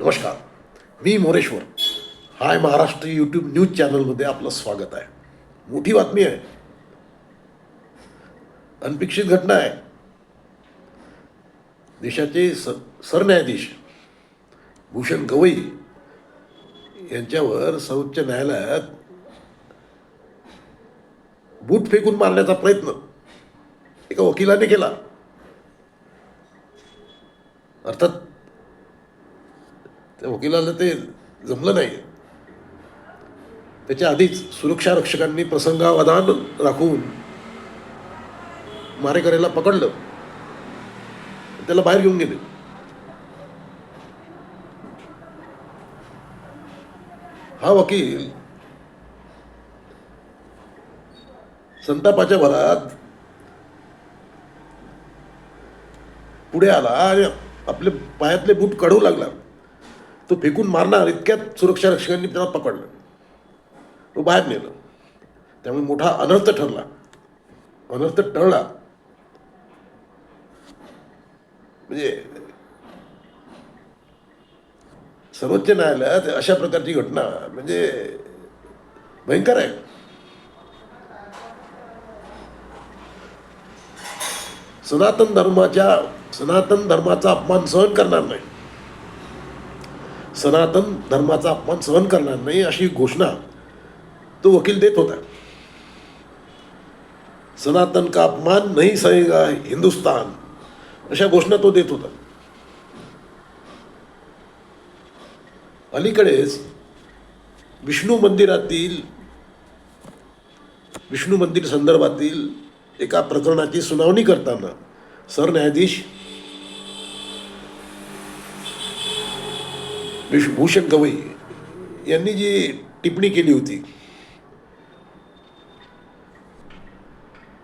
नमस्कार. मी Moreshwar. Hi Maharashtra YouTube news चॅनलमध्ये आपलं स्वागत आहे. मोठी बातमी आहे. अनपेक्षित घटना आहे. देशाचे स सरन्यायाधीश भूषण गवई यांच्यावर सर्वोच्च न्यायालयात बूट फेकून मारण्याचा प्रयत्न एका वकिलाने केला. अर्थात त्या वकिलाला ते जमलं नाही. त्याच्या आधीच सुरक्षा रक्षकांनी प्रसंगावधान राखून मारेकऱ्याला पकडलं. त्याला बाहेर घेऊन गेले. हा वकील संतापाच्या भरात पुढे आला आणि आपले पायातले बूट काढू लागला. तो फेकून मारणार इतक्यात सुरक्षा रक्षकांनी त्याला पकडलं. तो बाहेर नेलं. त्यामुळे मोठा अनर्थ ठरला. अनर्थ टळला. म्हणजे सर्वोच्च न्यायालयात अशा प्रकारची घटना म्हणजे भयंकर आहे. सनातन धर्माच्या सनातन धर्माचा अपमान सहन करणार नाही. सनातन धर्माचा अपमान सहन करणार नाही अशी घोषणा तो वकील देत होता. सनातन का अपमान नाही सहेगा हिंदुस्तान? अशा घोषणा तो देत होता. अलीकडेच विष्णू मंदिरातील विष्णू मंदिर संदर्भातील एका प्रकरणाची सुनावणी करताना सरन्यायाधीश विश गवई यांनी जी टिप्पणी केली होती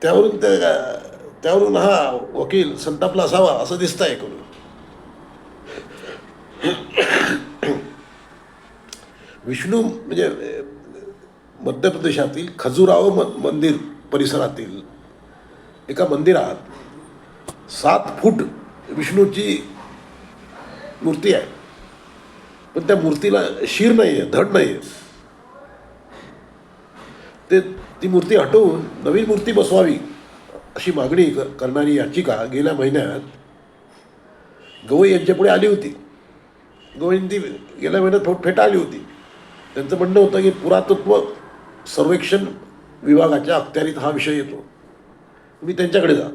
त्यावरून त्या त्यावरून हा वकील संतापला असावा असं दिसत आहे करून विष्णू म्हणजे मध्य प्रदेशातील खजुराव म- मंदिर परिसरातील एका मंदिरात सात फूट विष्णूची मूर्ती आहे. पण त्या मूर्तीला शीर नाही आहे धड नाही आहे ते ती मूर्ती हटवून नवीन मूर्ती बसवावी अशी मागणी करणारी याचिका गेल्या महिन्यात गवई यांच्यापुढे आली होती. गवईंनी गेल्या महिन्यात फेटा आली होती. त्यांचं म्हणणं होतं की पुरातत्व सर्वेक्षण विभागाच्या अखत्यारीत हा विषय येतो. तुम्ही त्यांच्याकडे जा.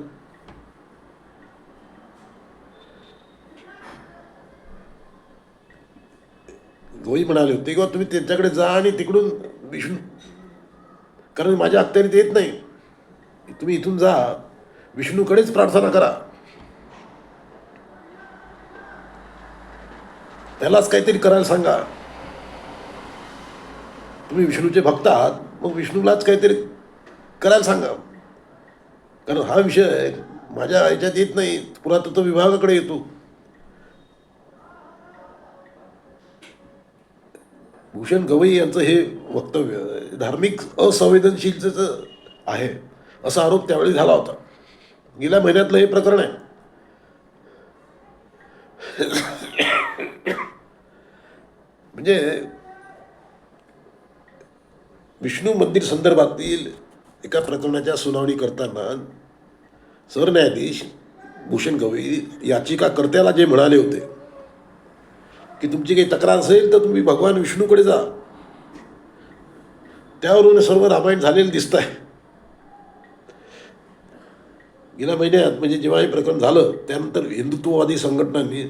तोही म्हणाले होते किंवा तुम्ही त्यांच्याकडे जा आणि तिकडून विष्णू कारण माझ्या अखत्यारीत येत नाही. तुम्ही इथून जा विष्णूकडेच प्रार्थना करा. त्यालाच काहीतरी करायला सांगा. तुम्ही विष्णूचे भक्त आहात मग विष्णूलाच काहीतरी करायला सांगा. कारण हा विषय माझ्या ह्याच्यात येत नाही पुरातत्व विभागाकडे येतो. भूषण गवई यांचं हे वक्तव्य धार्मिक असंवेदनशीलतेचं आहे असा आरोप त्यावेळी झाला होता. गेल्या महिन्यातलं हे प्रकरण आहे. म्हणजे विष्णू मंदिर संदर्भातील एका प्रकरणाच्या सुनावणी करताना सरन्यायाधीश भूषण गवई याचिकाकर्त्याला जे म्हणाले होते की तुमची काही तक्रार असेल तर तुम्ही भगवान विष्णूकडे जा. त्यावरून सर्व रामायण झालेलं दिसत आहे गेल्या महिन्यात म्हणजे जेव्हा हे प्रकरण झालं त्यानंतर हिंदुत्ववादी संघटनांनी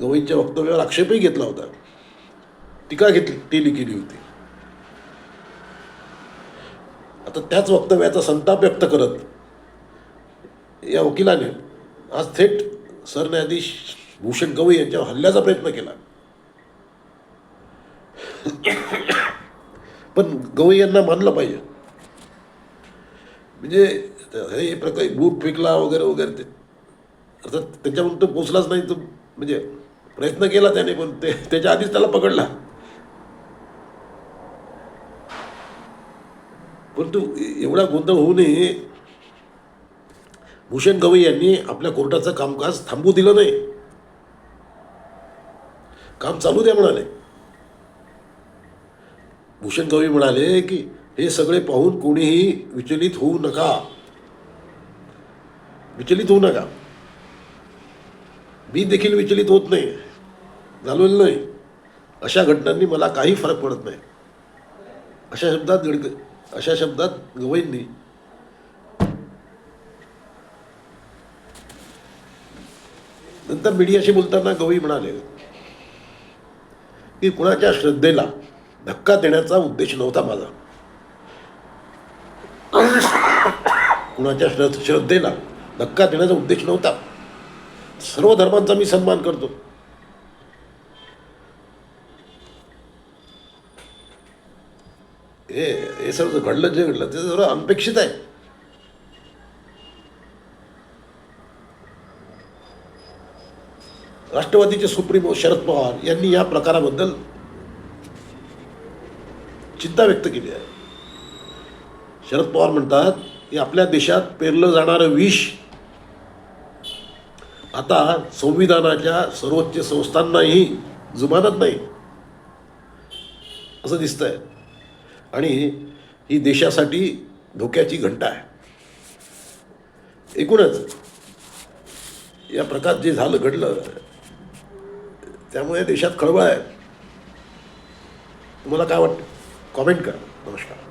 गवईंच्या वक्तव्यावर आक्षेपही घेतला होता. टीका घेतली टेली केली होती. आता त्याच वक्तव्याचा संताप व्यक्त करत या वकिलाने आज थेट सरन्यायाधीश भूषण गवई यांच्यावर हल्ल्याचा प्रयत्न केला. पण गवई यांना मानलं पाहिजे. म्हणजे हे प्रकार बूट फेकला वगैरे वगैरे ते. अर्थात त्याच्यावरून तो पोचलाच नाही तो म्हणजे प्रयत्न केला त्याने पण ते त्याच्या आधीच त्याला पकडला. परंतु एवढा गोंधळ होऊ नये. भूषण गवई यांनी आपल्या कोर्टाचं कामकाज थांबू दिलं नाही. काम चालू द्या म्हणाले. भूषण गवई म्हणाले की हे सगळे पाहून कोणीही विचलित होऊ नका. विचलित होऊ नका. मी देखील विचलित होत नाही झालेलं नाही. अशा घटनांनी मला काही फरक पडत नाही. अशा शब्दात गडक अशा शब्दात गवईंनी नंतर मीडियाशी बोलताना गवई म्हणाले की कुणाच्या श्रद्धेला धक्का देण्याचा उद्देश नव्हता माझा. कुणाच्या श्रद्ध श्रद्धेला धक्का देण्याचा उद्देश नव्हता. सर्व धर्मांचा मी सन्मान करतो. हे हे सर्व घडलं जे घडलं ते सर्व अनपेक्षित आहे. राष्ट्रवादीचे सुप्रीमो शरद पवार यांनी या प्रकाराबद्दल चिंता व्यक्त केली आहे. शरद पवार म्हणतात की आपल्या देशात पेरलं जाणारं विष आता संविधानाच्या सर्वोच्च संस्थांनाही जुमानत नाही. असं दिसतंय. आणि ही देशासाठी धोक्याची घंटा आहे. एकूणच या प्रकार जे झालं घडलं त्यामुळे देशात खळबळ आहे. तुम्हाला काय वाटतं? कॉमेंट करा. नमस्कार.